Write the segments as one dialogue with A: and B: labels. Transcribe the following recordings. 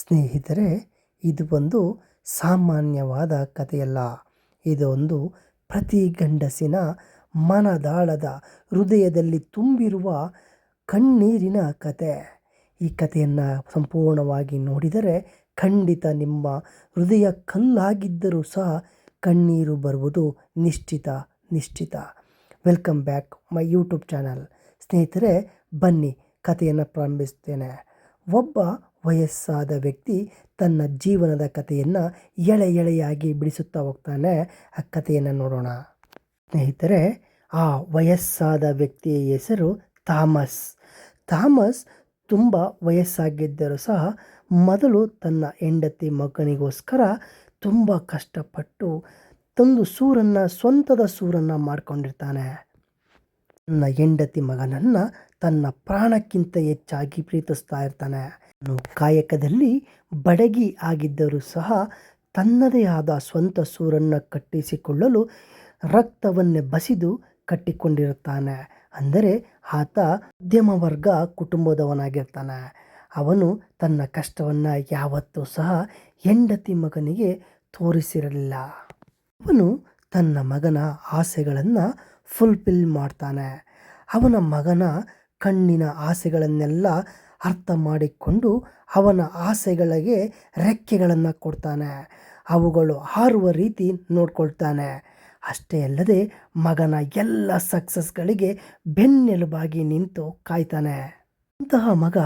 A: ಸ್ನೇಹಿತರೆ, ಇದು ಒಂದು ಸಾಮಾನ್ಯವಾದ ಕಥೆಯಲ್ಲ. ಇದೊಂದು ಪ್ರತಿ ಗಂಡಸಿನ ಮನದಾಳದ ಹೃದಯದಲ್ಲಿ ತುಂಬಿರುವ ಕಣ್ಣೀರಿನ ಕತೆ ಈ ಕಥೆಯನ್ನು ಸಂಪೂರ್ಣವಾಗಿ ನೋಡಿದರೆ ಖಂಡಿತ ನಿಮ್ಮ ಹೃದಯ ಕಲ್ಲಾಗಿದ್ದರೂ ಸಹ ಕಣ್ಣೀರು ಬರುವುದು ನಿಶ್ಚಿತ ನಿಶ್ಚಿತ. Welcome back my YouTube channel. ಸ್ನೇಹಿತರೆ, ಬನ್ನಿ, ಕಥೆಯನ್ನು ಪ್ರಾರಂಭಿಸ್ತೇನೆ ಒಬ್ಬ ವಯಸ್ಸಾದ ವ್ಯಕ್ತಿ ತನ್ನ ಜೀವನದ ಕಥೆಯನ್ನು ಎಳೆ ಎಳೆಯಾಗಿ ಬಿಡಿಸುತ್ತಾ ಹೋಗ್ತಾನೆ. ಆ ಕಥೆಯನ್ನು ನೋಡೋಣ. ಸ್ನೇಹಿತರೆ, ಆ ವಯಸ್ಸಾದ ವ್ಯಕ್ತಿಯ ಹೆಸರು ಥಾಮಸ್. ಥಾಮಸ್ ತುಂಬ ವಯಸ್ಸಾಗಿದ್ದರೂ ಸಹ ಮೊದಲು ತನ್ನ ಹೆಂಡತಿ ಮಗನಿಗೋಸ್ಕರ ತುಂಬ ಕಷ್ಟಪಟ್ಟು, ತಂದು ಸೂರನ್ನು, ಸ್ವಂತದ ಸೂರನ್ನು ಮಾಡಿಕೊಂಡಿರ್ತಾನೆ. ತನ್ನ ಹೆಂಡತಿ ಮಗನನ್ನು ತನ್ನ ಪ್ರಾಣಕ್ಕಿಂತ ಹೆಚ್ಚಾಗಿ ಪ್ರೀತಿಸ್ತಾ ಇರ್ತಾನೆ. ಕಾಯಕದಲ್ಲಿ ಬಡಗಿ ಆಗಿದ್ದರೂ ಸಹ ತನ್ನದೇ ಆದ ಸ್ವಂತ ಸೂರನ್ನು ಕಟ್ಟಿಸಿಕೊಳ್ಳಲು ರಕ್ತವನ್ನೇ ಬಸಿದು ಕಟ್ಟಿಕೊಂಡಿರುತ್ತಾನೆ. ಅಂದರೆ ಆತ ಮಧ್ಯಮ ವರ್ಗ ಕುಟುಂಬದವನಾಗಿರ್ತಾನೆ. ಅವನು ತನ್ನ ಕಷ್ಟವನ್ನು ಯಾವತ್ತೂ ಸಹ ಹೆಂಡತಿ ಮಗನಿಗೆ ತೋರಿಸಿರಲಿಲ್ಲ. ಅವನು ತನ್ನ ಮಗನ ಆಸೆಗಳನ್ನು ಫುಲ್ಫಿಲ್ ಮಾಡ್ತಾನೆ. ಅವನ ಮಗನ ಕಣ್ಣಿನ ಆಸೆಗಳನ್ನೆಲ್ಲ ಅರ್ಥ ಮಾಡಿಕೊಂಡು ಅವನ ಆಸೆಗಳಿಗೆ ರೆಕ್ಕೆಗಳನ್ನು ಕೊಡ್ತಾನೆ. ಅವುಗಳು ಹಾರುವ ರೀತಿ ನೋಡ್ಕೊಳ್ತಾನೆ. ಅಷ್ಟೇ ಅಲ್ಲದೆ ಮಗನ ಎಲ್ಲ ಸಕ್ಸಸ್ಗಳಿಗೆ ಬೆನ್ನೆಲುಬಾಗಿ ನಿಂತು ಕಾಯ್ತಾನೆ. ಅಂತಹ ಮಗ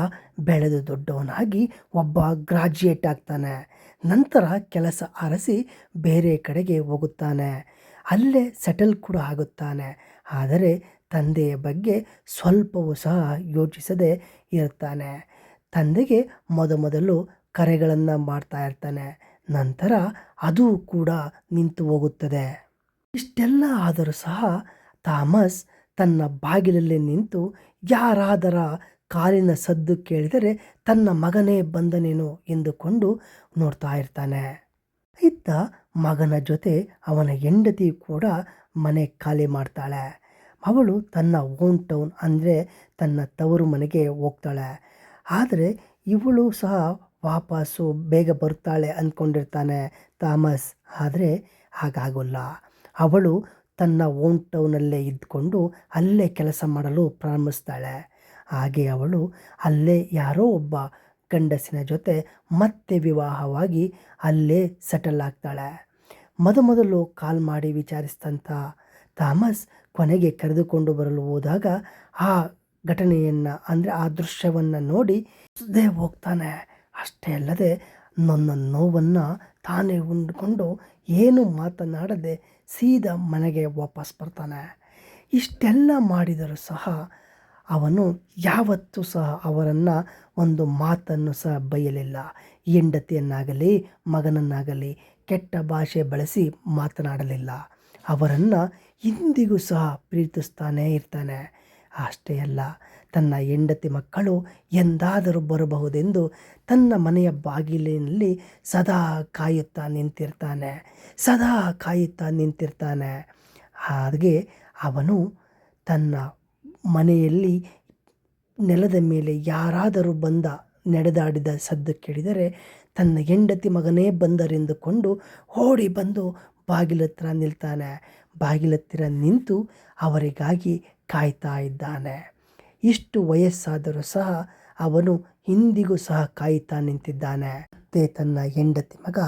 A: ಬೆಳೆದು ದೊಡ್ಡವನಾಗಿ ಒಬ್ಬ ಗ್ರಾಜ್ಯುಯೇಟ್ ಆಗ್ತಾನೆ. ನಂತರ ಕೆಲಸ ಅರಸಿ ಬೇರೆ ಕಡೆಗೆ ಹೋಗುತ್ತಾನೆ. ಅಲ್ಲೇ ಸೆಟಲ್ ಕೂಡ ಆಗುತ್ತಾನೆ. ಆದರೆ ತಂದೆಯ ಬಗ್ಗೆ ಸ್ವಲ್ಪವೂ ಸಹ ಯೋಚಿಸದೆ ಇರುತ್ತಾನೆ. ತಂದೆಗೆ ಮೊದಮೊದಲು ಕರೆಗಳನ್ನು ಮಾಡ್ತಾ ಇರ್ತಾನೆ. ನಂತರ ಅದು ಕೂಡ ನಿಂತು ಹೋಗುತ್ತದೆ. ಇಷ್ಟೆಲ್ಲ ಆದರೂ ಸಹ ಥಾಮಸ್ ತನ್ನ ಬಾಗಿಲಲ್ಲಿ ನಿಂತು ಯಾರಾದರ ಕಾಲಿನ ಸದ್ದು ಕೇಳಿದರೆ ತನ್ನ ಮಗನೇ ಬಂದನೇನೋ ಎಂದುಕೊಂಡು ನೋಡ್ತಾ ಇರ್ತಾನೆ. ಇತ್ತ ಮಗನ ಜೊತೆ ಅವನ ಹೆಂಡತಿ ಕೂಡ ಮನೆ ಖಾಲಿ ಮಾಡ್ತಾಳೆ. ಅವಳು ತನ್ನ ಓನ್ ಟೌನ್ ಅಂದರೆ ತನ್ನ ತವರು ಮನೆಗೆ ಹೋಗ್ತಾಳೆ. ಆದರೆ ಇವಳು ಸಹ ವಾಪಸ್ಸು ಬೇಗ ಬರ್ತಾಳೆ ಅಂದ್ಕೊಂಡಿರ್ತಾನೆ ಥಾಮಸ್. ಆದರೆ ಹಾಗಾಗೋಲ್ಲ. ಅವಳು ತನ್ನ ಓನ್ ಟೌನಲ್ಲೇ ಇದ್ದುಕೊಂಡು ಅಲ್ಲೇ ಕೆಲಸ ಮಾಡಲು ಪ್ರಾರಂಭಿಸ್ತಾಳೆ. ಹಾಗೆ ಅವಳು ಅಲ್ಲೇ ಯಾರೋ ಒಬ್ಬ ಗಂಡಸಿನ ಜೊತೆ ಮತ್ತೆ ವಿವಾಹವಾಗಿ ಅಲ್ಲೇ ಸೆಟಲ್ ಆಗ್ತಾಳೆ. ಮೊದಮೊದಲು ಕಾಲ್ ಮಾಡಿ ವಿಚಾರಿಸಿದಂಥ ಥಾಮಸ್ ಕೊನೆಗೆ ಕರೆದುಕೊಂಡು ಬರಲು ಹೋದಾಗ ಆ ಘಟನೆಯನ್ನು, ಅಂದರೆ ಆ ದೃಶ್ಯವನ್ನು ನೋಡಿ ಸುದ್ದೇ ಹೋಗ್ತಾನೆ. ಅಷ್ಟೇ ಅಲ್ಲದೆ ನನ್ನ ನೋವನ್ನು ತಾನೇ ಉಂಡ್ಕೊಂಡು ಏನು ಮಾತನಾಡದೆ ಸೀದಾ ಮನೆಗೆ ವಾಪಸ್ ಬರ್ತಾನೆ. ಇಷ್ಟೆಲ್ಲ ಮಾಡಿದರೂ ಸಹ ಅವನು ಯಾವತ್ತೂ ಸಹ ಅವರನ್ನು ಒಂದು ಮಾತನ್ನು ಸಹ ಬೈಯಲಿಲ್ಲ. ಹೆಂಡತಿಯನ್ನಾಗಲಿ, ಮಗನನ್ನಾಗಲಿ ಕೆಟ್ಟ ಭಾಷೆ ಬಳಸಿ ಮಾತನಾಡಲಿಲ್ಲ. ಅವರನ್ನು ಇಂದಿಗೂ ಸಹ ಪ್ರೀತಿಸ್ತಾನೇ ಇರ್ತಾನೆ. ಅಷ್ಟೇ ಅಲ್ಲ, ತನ್ನ ಹೆಂಡತಿ ಮಕ್ಕಳು ಎಂದಾದರೂ ಬರಬಹುದೆಂದು ತನ್ನ ಮನೆಯ ಬಾಗಿಲಿನಲ್ಲಿ ಸದಾ ಕಾಯುತ್ತಾ ನಿಂತಿರ್ತಾನೆ, ಸದಾ ಕಾಯುತ್ತಾ ನಿಂತಿರ್ತಾನೆ. ಹಾಗೆ ಅವನು ತನ್ನ ಮನೆಯಲ್ಲಿ ನೆಲದ ಮೇಲೆ ಯಾರಾದರೂ ಬಂದ ನಡೆದಾಡಿದ ಸದ್ದು ಕೇಳಿದರೆ ತನ್ನ ಹೆಂಡತಿ ಮಗನೇ ಬಂದರೆಂದುಕೊಂಡು ಓಡಿ ಬಂದು ಬಾಗಿಲತ್ರ ನಿಲ್ತಾನೆ. ಬಾಗಿಲತ್ತಿರ ನಿಂತು ಅವರಿಗಾಗಿ ಕಾಯ್ತಾ ಇದ್ದಾನೆ. ಇಷ್ಟು ವಯಸ್ಸಾದರೂ ಸಹ ಅವನು ಹಿಂದಿಗೂ ಸಹ ಕಾಯ್ತಾ ನಿಂತಿದ್ದಾನೆ. ಮತ್ತೆ ತನ್ನ ಹೆಂಡತಿ ಮಗ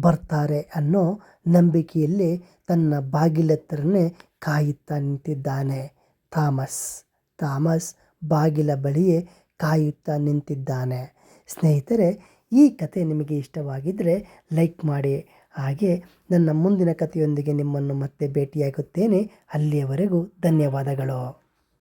A: ಬರ್ತಾರೆ ಅನ್ನೋ ನಂಬಿಕೆಯಲ್ಲಿ ತನ್ನ ಬಾಗಿಲತ್ತಿರನೇ ಕಾಯುತ್ತಾ ನಿಂತಿದ್ದಾನೆ. ಥಾಮಸ್ ಥಾಮಸ್ ಬಾಗಿಲ ಬಳಿಯೇ ಕಾಯುತ್ತಾ ನಿಂತಿದ್ದಾನೆ. ಸ್ನೇಹಿತರೆ, ಈ ಕತೆ ನಿಮಗೆ ಇಷ್ಟವಾಗಿದ್ದರೆ ಲೈಕ್ ಮಾಡಿ. ಹಾಗೆ ನನ್ನ ಮುಂದಿನ ಕಥೆಯೊಂದಿಗೆ ನಿಮ್ಮನ್ನು ಮತ್ತೆ ಭೇಟಿಯಾಗುತ್ತೇನೆ. ಅಲ್ಲಿಯವರೆಗೂ ಧನ್ಯವಾದಗಳು.